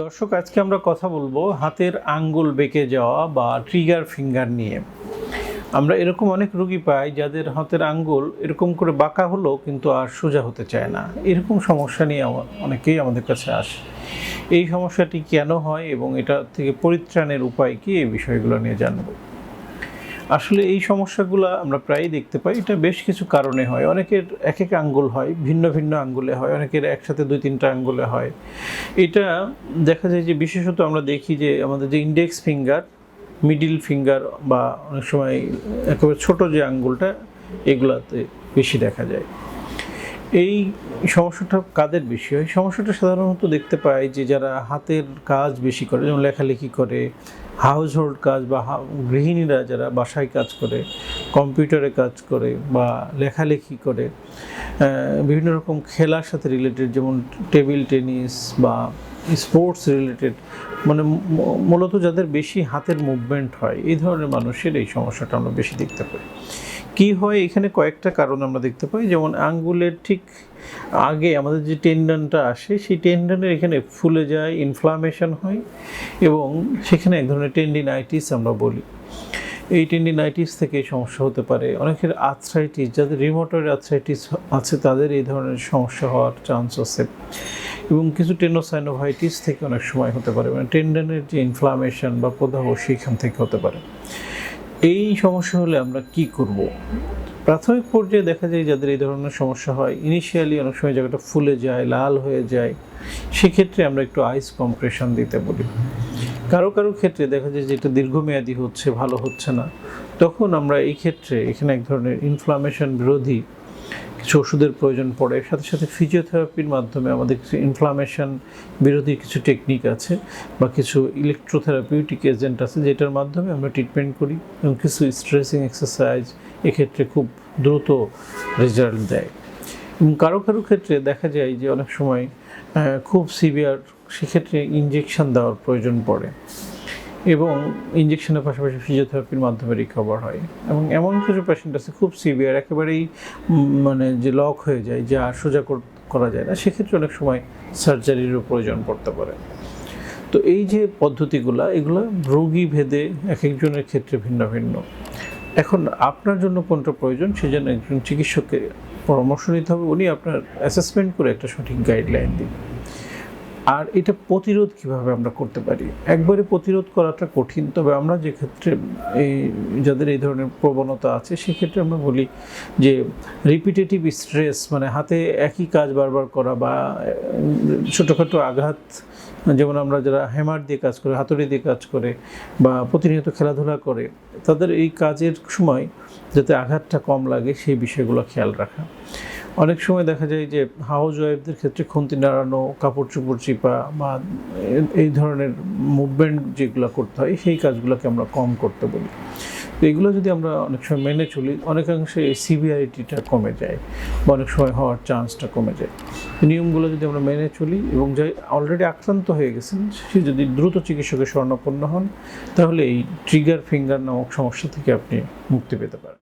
দর্শক, আজকে আমরা কথা বলব হাতের আঙ্গুল বেঁকে যাওয়া বা ট্রিগার ফিঙ্গার নিয়ে। আমরা এরকম অনেক রুগী পাই যাদের হাতের আঙ্গুল এরকম করে বাঁকা হলো কিন্তু আর সোজা হতে চায় না। এরকম সমস্যা নিয়ে অনেকেই আমাদের কাছে আসে। এই সমস্যাটি কেন হয় এবং এটা থেকে পরিত্রাণের উপায় কি, এই বিষয়গুলো নিয়ে জানব। আসলে এই সমস্যাগুলো আমরা প্রায়ই দেখতে পাই। এটা বেশ কিছু কারণে হয়। অনেকের এক এক আঙ্গুল হয়, ভিন্ন ভিন্ন আঙ্গুলে হয়, অনেকের একসাথে দুই তিনটা আঙ্গুলে হয়। এটা দেখা যায় যে বিশেষত আমরা দেখি যে আমাদের যে ইন্ডেক্স ফিঙ্গার মিডিল ফিঙ্গার বা অনেক সময় একেবারে ছোট যে আঙ্গুলটা, এগুলাতে বেশি দেখা যায়। এই সমস্যাটা কাদের বেশি হয় সমস্যাটা সাধারণত দেখতে পাই যে যারা হাতের কাজ বেশি করে, যেমন লেখালেখি করে হাউস হোল্ড কাজ বা গৃহিণীরা যারা বাসায় কাজ করে কম্পিউটারে কাজ করে বা লেখালেখি করে বিভিন্ন রকম খেলার সাথে রিলেটেড যেমন টেবিল টেনিস বা স্পোর্টস রিলেটেড মানে মূলত যাদের বেশি হাতের মুভমেন্ট হয়, এই ধরনের মানুষের এই সমস্যাটা আমরা বেশি দেখতে পাই। কি হয়? এখানে কয়েকটা কারণ আমরা দেখতে পাই। যেমন আঙ্গুলের ঠিক আগে আমাদের যে টেন্ডনটা আসে, সেই টেন্ডনের এখানে ফুলে যায় ইনফ্লামেশন হয় এবং সেখানে এক ধরনের টেন্ডিনাইটিস আমরা বলি। এই টেন্ডিনাইটিস থেকে সমস্যা হতে পারে। অনেকের আর্থ্রাইটিস যাদের রিমোটয়েড আর্থ্রাইটিস আছে, তাদের এই ধরনের সমস্যা হওয়ার চান্স আছে এবং কিছু টেনোসাইনোভাইটিস থেকে অনেক সময় হতে পারে। মানে টেন্ডনের যে ইনফ্লামেশন বা প্রদাহ সেইখান থেকে হতে পারে। এই সমস্যা হলে আমরা কি করব? প্রাথমিক পর্যায়ে দেখা যায় যাদের এই ধরনের সমস্যা হয় ইনিশিয়ালি অনেক সময় জায়গাটা ফুলে যায়, লাল হয়ে যায়, সেক্ষেত্রে আমরা একটু আইস কম্প্রেশন দিতে বলি। কারও কারও ক্ষেত্রে দেখা যায় যেটা দীর্ঘমেয়াদী হচ্ছে, ভালো হচ্ছে না। তখন আমরা এই ক্ষেত্রে এখানে এক ধরনের ইনফ্লামেশন বিরোধী কিছু ওষুধের প্রয়োজন পড়ে। সাথে সাথে ফিজিওথেরাপির মাধ্যমে আমাদের কিছু ইনফ্লামেশন বিরোধী কিছু টেকনিক আছে বা কিছু ইলেকট্রোথেরাপিউটিক এজেন্ট আছে যেটার মাধ্যমে আমরা ট্রিটমেন্ট করি এবং কিছু স্ট্রেসিং এক্সারসাইজ এক্ষেত্রে খুব দ্রুত রেজাল্ট দেয়। এবং কারও কারও ক্ষেত্রে দেখা যায় যে অনেক সময় খুব সিভিয়ার সেক্ষেত্রে ইঞ্জেকশন দেওয়ার প্রয়োজন পড়ে। এবং ইঞ্জেকশনের পাশাপাশি ফিজিওথেরাপির মাধ্যমে রিকভার হয়। এবং এমন কিছু পেশেন্ট আছে খুব সিভিয়ার একেবারেই মানে যে লক হয়ে যায়, যে সোজা কর- যায় না, সেক্ষেত্রে অনেক সময় সার্জারিরও প্রয়োজন পড়তে পারে। তো এই যে পদ্ধতিগুলো, এগুলো রোগী ভেদে এক একজনের ক্ষেত্রে ভিন্ন ভিন্ন। এখন আপনার জন্য কোনটা প্রয়োজন সেজন্য একজন চিকিৎসকের পরামর্শ নিতে হবে, উনি আপনার অ্যাসেসমেন্ট করে একটা সঠিক গাইডলাইন দিন। আর এটা প্রতিরোধ কীভাবে আমরা করতে পারি? একবারে প্রতিরোধ করাটা কঠিন, তবে আমরা যে ক্ষেত্রে এই যাদের এই ধরনের প্রবণতা আছে, সেক্ষেত্রে আমরা বলি যে রিপিটেটিভ স্ট্রেস মানে হাতে একই কাজ বারবার করা বা ছোটোখাটো আঘাত যেমন আমরা যারা হ্যামার দিয়ে কাজ করে, হাতুড়ি দিয়ে কাজ করে বা প্রতিনিয়ত খেলাধুলা করে, তাদের এই কাজের সময় যাতে আঘাতটা কম লাগে সেই বিষয়গুলো খেয়াল রাখা। অনেক সময় দেখা যায় যে হাউস ওয়াইফদের ক্ষেত্রে খুন্তি নাড়ানো, কাপড় চোপড় চিপা বা এই ধরনের মুভমেন্ট যেগুলো করতে হয়, সেই কাজগুলোকে আমরা কম করতে বলি। তো এগুলো যদি আমরা অনেক সময় মেনে চলি, অনেকাংশে এই কমে যায় বা অনেক সময় হওয়ার চান্সটা কমে যায়। নিয়মগুলো যদি আমরা মেনে চলি এবং যে অলরেডি আক্রান্ত হয়ে গেছেন, সে যদি দ্রুত চিকিৎসকের স্বর্ণাপন্ন হন, তাহলে এই ট্রিগার ফিঙ্গার নামক সমস্যা থেকে আপনি মুক্তি পেতে পারেন।